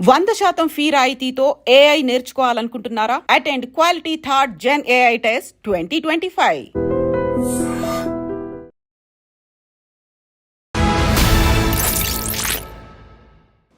వంద శాతం ఫీ రాయితీతో AI నేర్చుకోవాలనుకుంటున్నారా? Attend quality third gen AI test twenty twenty five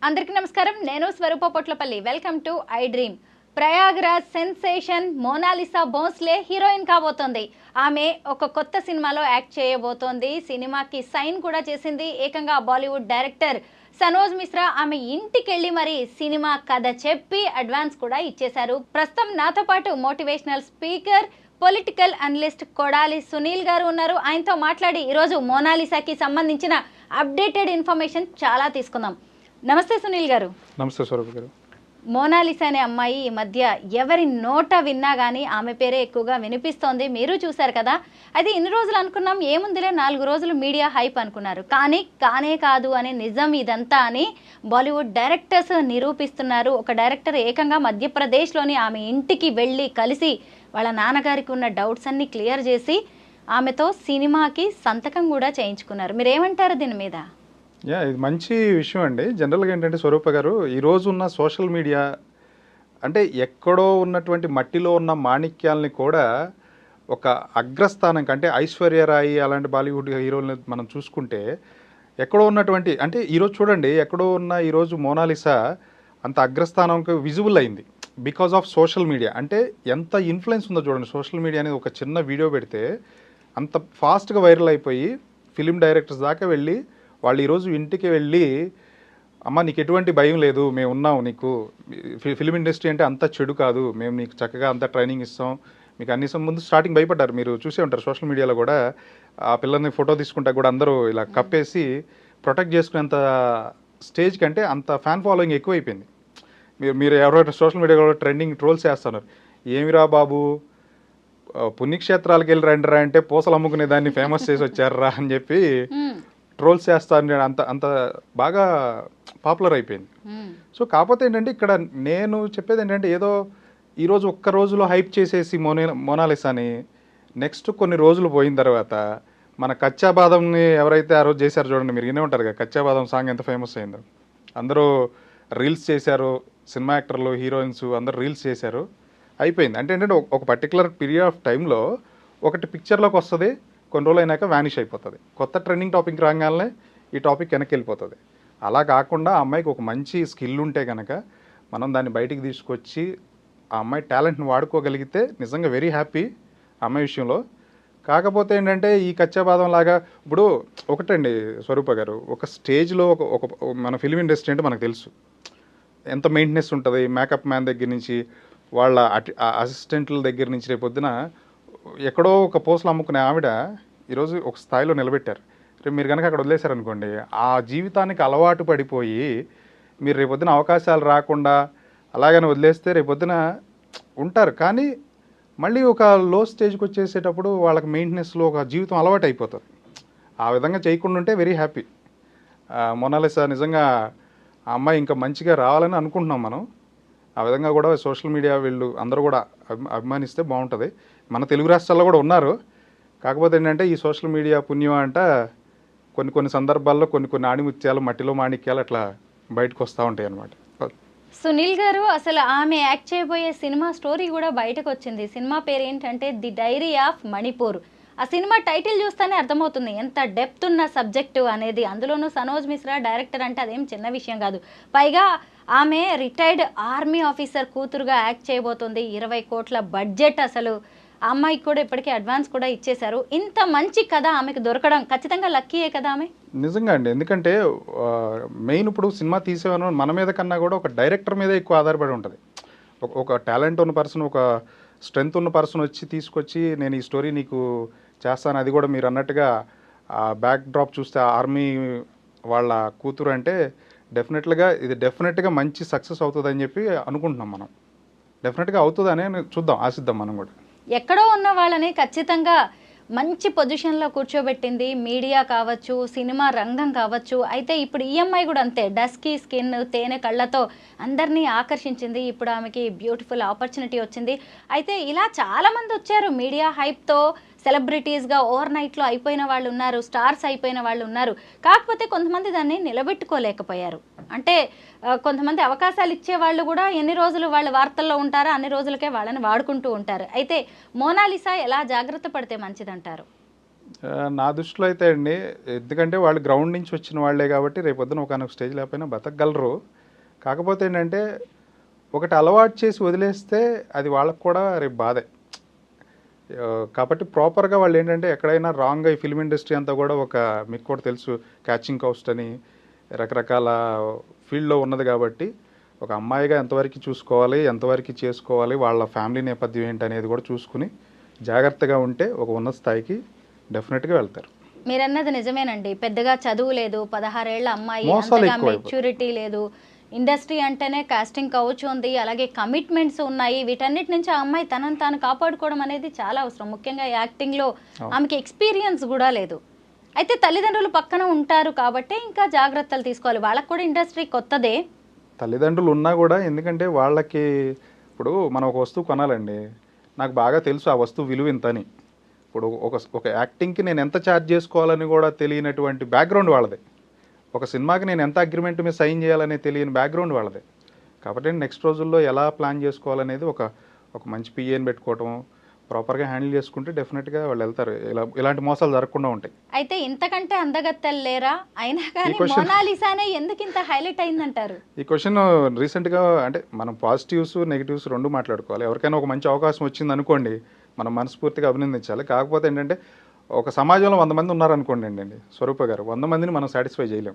అందరికీ నమస్కారం. నేను Swaroopa Potlapalli. Welcome to I dream Prayagraj sensation Monalisa Bhosle heroine కాబోతోంది. ఆమె ఒక కొత్త సినిమాలో యాక్ట్ చేయబోతోంది. సినిమాకి సైన్ కూడా చేసింది. ఏకంగా బాలీవుడ్ డైరెక్టర్ సనోజ్ మిశ్రా ఆమె ఇంటికెళ్ళి మరి సినిమా కథ చెప్పి అడ్వాన్స్ కూడా ఇచ్చేశారు. ప్రస్తుతం నాతో పాటు motivational speaker political analyst Kodali Sunil గారు ఉన్నారు. ఆయనతో మాట్లాడి ఈరోజు మోనాలిసాకి సంబంధించిన అప్డేటెడ్ ఇన్ఫర్మేషన్ చాలా తీసుకుందాం. నమస్తే సునీల్ గారు. నమస్తే స్వరూప్ గారు. మోనాలిసా అనే అమ్మాయి ఈ మధ్య ఎవరి నోట విన్నా కానీ ఆమె పేరే ఎక్కువగా వినిపిస్తోంది. మీరు చూశారు కదా? అయితే ఇన్ని రోజులు అనుకున్నాం ఏముందిలే నాలుగు రోజులు మీడియా హైప్ అనుకున్నారు. కానీ కానే కాదు అని నిజం ఇదంతా అని బాలీవుడ్ డైరెక్టర్స్ నిరూపిస్తున్నారు. ఒక డైరెక్టర్ ఏకంగా మధ్యప్రదేశ్లోని ఆమె ఇంటికి వెళ్ళి కలిసి వాళ్ళ నాన్నగారికి ఉన్న డౌట్స్ అన్ని క్లియర్ చేసి ఆమెతో సినిమాకి సంతకం కూడా చేయించుకున్నారు. మీరేమంటారు దీని మీద? యా ఇది మంచి విషయం అండి. జనరల్గా ఏంటంటే స్వరూప గారు ఈరోజు ఉన్న సోషల్ మీడియా అంటే ఎక్కడో ఉన్నటువంటి మట్టిలో ఉన్న మాణిక్యాలని కూడా ఒక అగ్రస్థానం అంటే ఐశ్వర్యరాయి అలాంటి బాలీవుడ్ హీరోలని మనం చూసుకుంటే ఎక్కడో ఉన్నటువంటి అంటే ఈరోజు చూడండి ఎక్కడో ఉన్న ఈరోజు మోనాలిసా అంత అగ్రస్థానంకి విజిబుల్ అయింది. Because of social media. అంటే ఎంత ఇన్ఫ్లుయెన్స్ ఉందో చూడండి సోషల్ మీడియా అనేది ఒక చిన్న వీడియో పెడితే అంత ఫాస్ట్గా వైరల్ అయిపోయి ఫిలిం డైరెక్టర్స్ దాకా వెళ్ళి వాళ్ళు ఈరోజు ఇంటికి వెళ్ళి అమ్మ నీకు ఎటువంటి భయం లేదు మేము ఉన్నాం నీకు. ఫిలిం ఇండస్ట్రీ అంటే అంత చెడు కాదు. మేము నీకు చక్కగా అంత ట్రైనింగ్ ఇస్తాం. మీకు అన్ని ముందు స్టార్టింగ్ భయపడ్డారు. మీరు చూసే ఉంటారు సోషల్ మీడియాలో కూడా. ఆ పిల్లల్ని ఫోటో తీసుకుంటా కూడా అందరూ ఇలా కప్పేసి ప్రొటెక్ట్ చేసుకునేంత స్టేజ్ కంటే అంత ఫ్యాన్ ఫాలోయింగ్ ఎక్కువైపోయింది. మీరు మీరు ఎవరైనా సోషల్ మీడియాలో ట్రెండింగ్ ట్రోల్స్ చేస్తున్నారు. ఏమిరా బాబు? పుణ్యక్షేత్రాలకు వెళ్ళి రండిరా అంటే పూసలు అమ్ముకునే దాన్ని ఫేమస్ చేసి వచ్చారా అని చెప్పి ట్రోల్స్ చేస్తాను అంత అంత బాగా పాపులర్ అయిపోయింది. సో కాకపోతే ఏంటంటే ఇక్కడ నేను చెప్పేది ఏంటంటే ఏదో ఈరోజు ఒక్క రోజులో హైప్ చేసేసి మోనే మోనాలిసాని నెక్స్ట్ కొన్ని రోజులు పోయిన తర్వాత మన కచ్చా బాదంని ఎవరైతే ఆ రోజు చేశారో చూడండి మీరు వినే ఉంటారు కదా కచ్చా బాదం సాంగ్ ఎంత ఫేమస్ అయిందో. అందరూ రీల్స్ చేశారు సినిమా యాక్టర్లు హీరోయిన్స్ అందరూ రీల్స్ చేశారు అయిపోయింది. అంటే ఏంటంటే ఒక- ఒక పర్టికులర్ పీరియడ్ ఆఫ్ టైంలో ఒకటి పిక్చర్లోకి వస్తుంది కొన్ని రోజులు అయినాక వ్యానిష్ అయిపోతుంది. కొత్త ట్రెండింగ్ టాపిక్ రాగానే ఈ టాపిక్ వెనక్కి వెళ్ళిపోతుంది అలా కాకుండా ఆ అమ్మాయికి ఒక మంచి స్కిల్ ఉంటే కనుక మనం దాన్ని బయటికి తీసుకొచ్చి ఆ అమ్మాయి టాలెంట్ని వాడుకోగలిగితే నిజంగా వెరీ హ్యాపీ అమ్మాయి విషయంలో. కాకపోతే ఏంటంటే ఈ కచ్చాబాదం లాగా ఇప్పుడు ఒకటండి స్వరూప గారు ఒక స్టేజ్లో ఒక ఒక మన ఫిలిం ఇండస్ట్రీ అంటే మనకు తెలుసు. ఎంత మెయింటెనెన్స్ ఉంటుంది? మేకప్ మ్యాన్ దగ్గర నుంచి వాళ్ళ అటి అసిస్టెంట్ల దగ్గర నుంచి రేపొద్దున ఎక్కడో ఒక పోస్టులు అమ్ముకునే ఆవిడ ఈరోజు ఒక స్థాయిలో నిలబెట్టారు. రేపు మీరు కనుక అక్కడ వదిలేశారనుకోండి ఆ జీవితానికి అలవాటు పడిపోయి మీరు రేపొద్దున అవకాశాలు రాకుండా అలాగని వదిలేస్తే రేపొద్దున ఉంటారు. కానీ మళ్ళీ ఒక లో స్టేజ్కి వచ్చేసేటప్పుడు వాళ్ళకి మెయింటెనెన్స్లో ఒక జీవితం అలవాటు అయిపోతుంది. ఆ విధంగా చేయకుండా ఉంటే వెరీ హ్యాపీ మొనాలిసా నిజంగా ఆ అమ్మాయి ఇంకా మంచిగా రావాలని అనుకుంటున్నాం మనం. ఆ విధంగా కూడా సోషల్ మీడియా వీళ్ళు అందరూ కూడా అభిమానిస్తే బాగుంటుంది. మన తెలుగు రాష్ట్రాల్లో కూడా ఉన్నారు. కాకపోతే ఏంటంటే ఈ సోషల్ మీడియా పుణ్యం అంట కొన్ని కొన్ని సందర్భాల్లో కొన్ని కొన్ని ఆణిముత్యాలు మట్టిలో మాణిక్యాలు అట్లా బయటకు వస్తూ ఉంటాయి అనమాట సునీల్ గారు అసలు ఆమె యాక్ట్ చేయబోయే సినిమా స్టోరీ కూడా బయటకు వచ్చింది సినిమా పేరు ఏంటంటే ది డైరీ ఆఫ్ మణిపూర్. ఆ సినిమా టైటిల్ చూస్తేనే అర్థమవుతుంది. ఎంత డెప్త్ ఉన్న సబ్జెక్టు అనేది. అందులోనూ సనోజ్ మిశ్రా డైరెక్టర్ అంటే అదేం చిన్న విషయం కాదు. పైగా ఆమె రిటైర్డ్ ఆర్మీ ఆఫీసర్ కూతురుగా యాక్ట్ చేయబోతుంది. ఇరవై కోట్ల బడ్జెట్ అసలు ఆ అమ్మాయికి కూడా ఇప్పటికే అడ్వాన్స్ కూడా ఇచ్చేశారు. ఇంత మంచి కథ ఆమెకు దొరకడం ఖచ్చితంగా లక్కీయే కదా ఆమె? నిజంగా అండి. ఎందుకంటే మెయిన్ ఇప్పుడు సినిమా తీసేవాను మన మీద కన్నా కూడా ఒక డైరెక్టర్ మీద ఎక్కువ ఆధారపడి ఉంటుంది. ఒక టాలెంట్ ఉన్న పర్సన్ ఒక స్ట్రెంగ్త్ ఉన్న పర్సన్ వచ్చి తీసుకొచ్చి నేను ఈ స్టోరీ నీకు చేస్తాను అది కూడా మీరు అన్నట్టుగా ఆ బ్యాక్ డ్రాప్ చూస్తే ఆర్మీ వాళ్ళ కూతురు అంటే డెఫినెట్గా ఇది డెఫినెట్గా మంచి సక్సెస్ అవుతుందని చెప్పి అనుకుంటున్నాం మనం. డెఫినెట్గా అవుతుందని చూద్దాం ఆశిద్దాం మనం కూడా. ఎక్కడో ఉన్న వాళ్ళని ఖచ్చితంగా మంచి పొజిషన్లో కూర్చోబెట్టింది. మీడియా కావచ్చు సినిమా రంగం కావచ్చు. అయితే ఇప్పుడు ఈఎంఐ కూడా అంతే. డస్కీ స్కిన్ తేనె కళ్ళతో అందరినీ ఆకర్షించింది. ఇప్పుడు ఆమెకి బ్యూటిఫుల్ ఆపర్చునిటీ వచ్చింది. అయితే ఇలా చాలామంది వచ్చారు మీడియా హైప్తో. సెలబ్రిటీస్గా ఓవర్ నైట్లో అయిపోయిన వాళ్ళు ఉన్నారు స్టార్స్ అయిపోయిన వాళ్ళు ఉన్నారు. కాకపోతే కొంతమంది దాన్ని నిలబెట్టుకోలేకపోయారు. అంటే కొంతమంది అవకాశాలు ఇచ్చే వాళ్ళు కూడా ఎన్ని రోజులు వాళ్ళ వార్తల్లో ఉంటారో అన్ని రోజులకే వాళ్ళని వాడుకుంటూ ఉంటారు. అయితే మోనాలిసా ఎలా జాగ్రత్త పడితే మంచిదంటారు? నా దృష్టిలో అయితే అండి ఎందుకంటే వాళ్ళు గ్రౌండ్ నుంచి వచ్చిన వాళ్ళే కాబట్టి రేపొద్దున ఒకనొక స్టేజ్ లేకపోయినా బతకగలరు. కాకపోతే ఏంటంటే ఒకటి అలవాటు చేసి వదిలేస్తే అది వాళ్ళకు కూడా రేపు బాధే. కాబట్టి ప్రాపర్గా వాళ్ళు ఏంటంటే ఎక్కడైనా రాంగ్ ఈ ఫిల్మ్ ఇండస్ట్రీ అంతా కూడా ఒక మీకు కూడా తెలుసు క్యాచింగ్ కౌస్ట్ అని రకరకాల ఫీల్డ్లో ఉన్నది కాబట్టి ఒక అమ్మాయిగా ఎంతవరకు చూసుకోవాలి ఎంతవరకు చేసుకోవాలి వాళ్ళ ఫ్యామిలీ నేపథ్యం ఏంటి అనేది కూడా చూసుకుని జాగ్రత్తగా ఉంటే ఒక ఉన్నత స్థాయికి డెఫినెట్గా వెళ్తారు. మీరన్నది నిజమేనండి. పెద్దగా చదువు లేదు పదహారేళ్ళ అమ్మాయి. మెచ్యూరిటీ లేదు. ఇండస్ట్రీ అంటేనే కాస్టింగ్ కౌచ్ ఉంది అలాగే కమిట్మెంట్స్ ఉన్నాయి. వీటన్నిటి నుంచి ఆ అమ్మాయి తనను తాను కాపాడుకోవడం అనేది చాలా అవసరం. ముఖ్యంగా యాక్టింగ్లో ఆమెకి ఎక్స్పీరియన్స్ కూడా లేదు. అయితే తల్లిదండ్రులు పక్కన ఉంటారు కాబట్టి ఇంకా జాగ్రత్తలు తీసుకోవాలి. వాళ్ళకు కూడా ఇండస్ట్రీ కొత్తదే. తల్లిదండ్రులు ఉన్నా కూడా ఎందుకంటే వాళ్ళకి ఇప్పుడు మనం ఒక వస్తువు కొనాలండి. నాకు బాగా తెలుసు ఆ వస్తువు విలువ ఇంత అని ఇప్పుడు ఒక ఒక యాక్టింగ్కి నేను ఎంత ఛార్జ్ చేసుకోవాలని కూడా తెలియనటువంటి బ్యాక్గ్రౌండ్ వాళ్ళదే. ఒక సినిమాకి నేను ఎంత అగ్రిమెంట్ మీద సైన్ చేయాలనే తెలియని బ్యాక్గ్రౌండ్ వాళ్ళదే. కాబట్టి నెక్స్ట్ రోజుల్లో ఎలా ప్లాన్ చేసుకోవాలనేది ఒక ఒక మంచి పిఏని పెట్టుకోవటం ప్రాపర్గా హ్యాండిల్ చేసుకుంటే డెఫినెట్గా వాళ్ళు వెళ్తారు. ఇలా ఇలాంటి మోసాలు జరగకుండా ఉంటాయి. అయితే ఇంతకంటే అందగత్తెలు లేరా? అయినా కానీ మోనాలిసానే ఎందుకు ఇంత హైలైట్ అయిందంటారు? ఈ క్వశ్చన్ రీసెంట్గా అంటే మనం పాజిటివ్స్ నెగిటివ్స్ రెండు మాట్లాడుకోవాలి. ఎవరికైనా ఒక మంచి అవకాశం వచ్చింది అనుకోండి మనం మనస్ఫూర్తిగా అభినందించాలి. కాకపోతే ఏంటంటే ఒక సమాజంలో వంద మంది ఉన్నారనుకోండి అండి. స్వరూప గారు వంద మందిని మనం సాటిస్ఫై చేయలేం.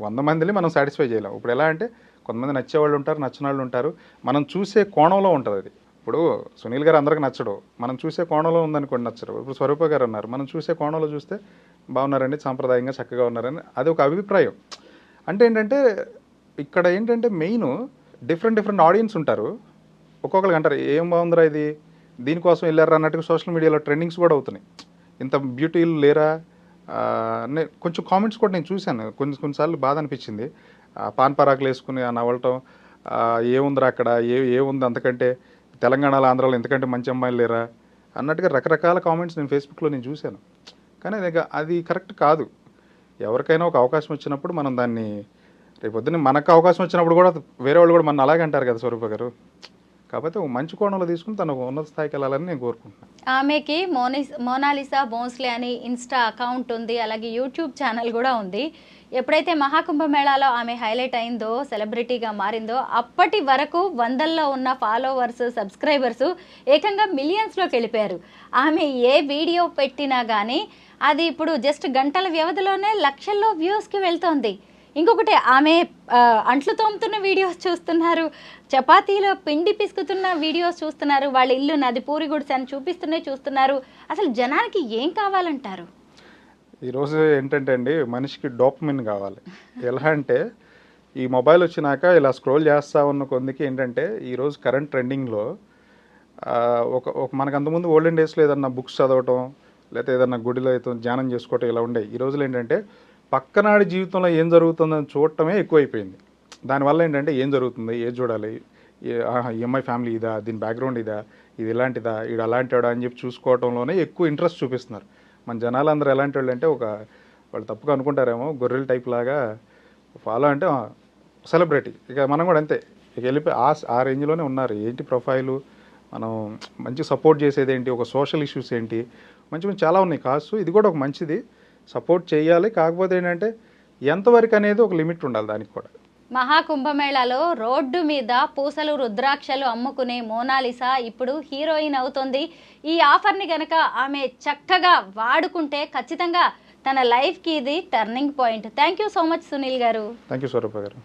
వంద మందిని మనం సాటిస్ఫై చేయలేం. ఇప్పుడు ఎలా అంటే కొంతమంది నచ్చేవాళ్ళు ఉంటారు నచ్చిన వాళ్ళు ఉంటారు. మనం చూసే కోణంలో ఉంటుంది అది. ఇప్పుడు సునీల్ గారు అందరికి నచ్చడు. మనం చూసే కోణంలో ఉందనుకోండి నచ్చరు ఇప్పుడు స్వరూప గారు అన్నారు. మనం చూసే కోణంలో చూస్తే బాగున్నారండి సాంప్రదాయంగా చక్కగా ఉన్నారని అది ఒక అభిప్రాయం. అంటే ఏంటంటే ఇక్కడ ఏంటంటే మెయిన్ డిఫరెంట్ డిఫరెంట్ ఆడియన్స్ ఉంటారు. ఒక్కొక్కరికి అంటారు ఏం బాగుందిరా ఇది? దీనికోసం వెళ్ళారా? అన్నట్టుగా సోషల్ మీడియాలో ట్రెండింగ్స్ కూడా అవుతున్నాయి. ఇంత బ్యూటీలు లేరా? నే- కొంచెం కామెంట్స్ కూడా నేను చూశాను. కొన్ని కొన్నిసార్లు బాధ అనిపించింది. పాన్ పరాకులు వేసుకుని ఆ నవ్వటం ఏముందిరా అక్కడ? ఏ ఏముంది అంతకంటే? తెలంగాణలో ఆంధ్రాలో ఎంతకంటే మంచి అమ్మాయిలు లేరా? అన్నట్టుగా రకరకాల కామెంట్స్ నేను ఫేస్బుక్లో నేను చూశాను. కానీ అది అది కరెక్ట్ కాదు. ఎవరికైనా ఒక అవకాశం వచ్చినప్పుడు మనం దాన్ని రేపొద్దున మనకు అవకాశం వచ్చినప్పుడు కూడా వేరే వాళ్ళు కూడా మన అలాగే అంటారు కదా స్వరూప గారు. కాకపోతే మంచి కోణంలో తీసుకుని తను ఉన్నత స్థాయికి వెళ్ళాలని నేను కోరుకుంటున్నాను. ఆమెకి మోనిస్ మోనాలిసా బోన్స్లే అని ఇన్స్టా అకౌంట్ ఉంది అలాగే యూట్యూబ్ ఛానల్ కూడా ఉంది. ఎప్పుడైతే మహాకుంభ మేళాలో ఆమె హైలైట్ అయిందో సెలబ్రిటీగా మారిందో అప్పటి వరకు వందల్లో ఉన్న ఫాలోవర్స్ సబ్స్క్రైబర్స్ ఏకంగా మిలియన్స్లోకి వెళ్ళిపోయారు. ఆమె ఏ వీడియో పెట్టినా కానీ అది ఇప్పుడు జస్ట్ గంటల వ్యవధిలోనే లక్షల్లో వ్యూస్కి వెళ్తోంది. ఇంకొకటి ఆమె అంట్లు తోముతున్న వీడియోస్ చూస్తున్నారు. చపాతీలో పిండి పిసుకుతున్న వీడియోస్ చూస్తున్నారు. వాళ్ళ ఇల్లు నది పూరి గుడిసె అని చూపిస్తూనే చూస్తున్నారు. అసలు జనానికి ఏం కావాలంటారు? ఈరోజు ఏంటంటే అండి మనిషికి డోపమిన్ కావాలి. ఎలా అంటే ఈ మొబైల్ వచ్చినాక ఇలా స్క్రోల్ చేస్తా ఉన్న కొందికి ఏంటంటే ఈరోజు కరెంట్ ట్రెండింగ్లో ఒక ఒక మనకు అంతకుముందు ఓల్డెన్ డేస్లో ఏదన్నా బుక్స్ చదవటం లేకపోతే ఏదన్నా గుడిలో అయితే ధ్యానం చేసుకోవటం ఇలా ఉండే ఈ రోజులు ఏంటంటే పక్కనాడి జీవితంలో ఏం జరుగుతుందని చూడటమే ఎక్కువైపోయింది. దానివల్ల ఏంటంటే ఏం జరుగుతుంది? ఏది చూడాలి? ఈఎంఐ ఫ్యామిలీ ఇదా? దీని బ్యాక్గ్రౌండ్ ఇదా? ఇది ఇలాంటిదా? ఇది అలాంటివాడా అని చెప్పి చూసుకోవడంలోనే ఎక్కువ ఇంట్రెస్ట్ చూపిస్తున్నారు. మన జనాలు అందరూ ఎలాంటి వాళ్ళు అంటే ఒక వాళ్ళు తప్పుగా అనుకుంటారేమో గొర్రెల టైప్ లాగా ఫాలో అంటే సెలబ్రిటీ ఇక మనం కూడా అంతే. ఇక వెళ్ళిపోయి ఆ ఆ రేంజ్లోనే ఉన్నారు. ఏంటి ప్రొఫైలు మనం మంచి సపోర్ట్ చేసేది ఏంటి? ఒక సోషల్ ఇష్యూస్ ఏంటి? మంచి మంచి చాలా ఉన్నాయి. కాసు ఇది కూడా ఒక మంచిది. సపోర్ట్ చేయాలి. కాకపోతే ఏంటంటే ఎంతవరకు అనేది ఒక లిమిట్ ఉండాలి దానికి కూడా. మహాకుంభమేళాలో రోడ్డు మీద పూసలు రుద్రాక్షలు అమ్ముకునే మోనాలిసా ఇప్పుడు హీరోయిన్ అవుతుంది. ఈ ఆఫర్ని గనక ఆమె చక్కగా వాడుకుంటే ఖచ్చితంగా తన లైఫ్కి ఇది turning point. Thank you so much Sunil గారు. థ్యాంక్ యూ స్వరూప గారు.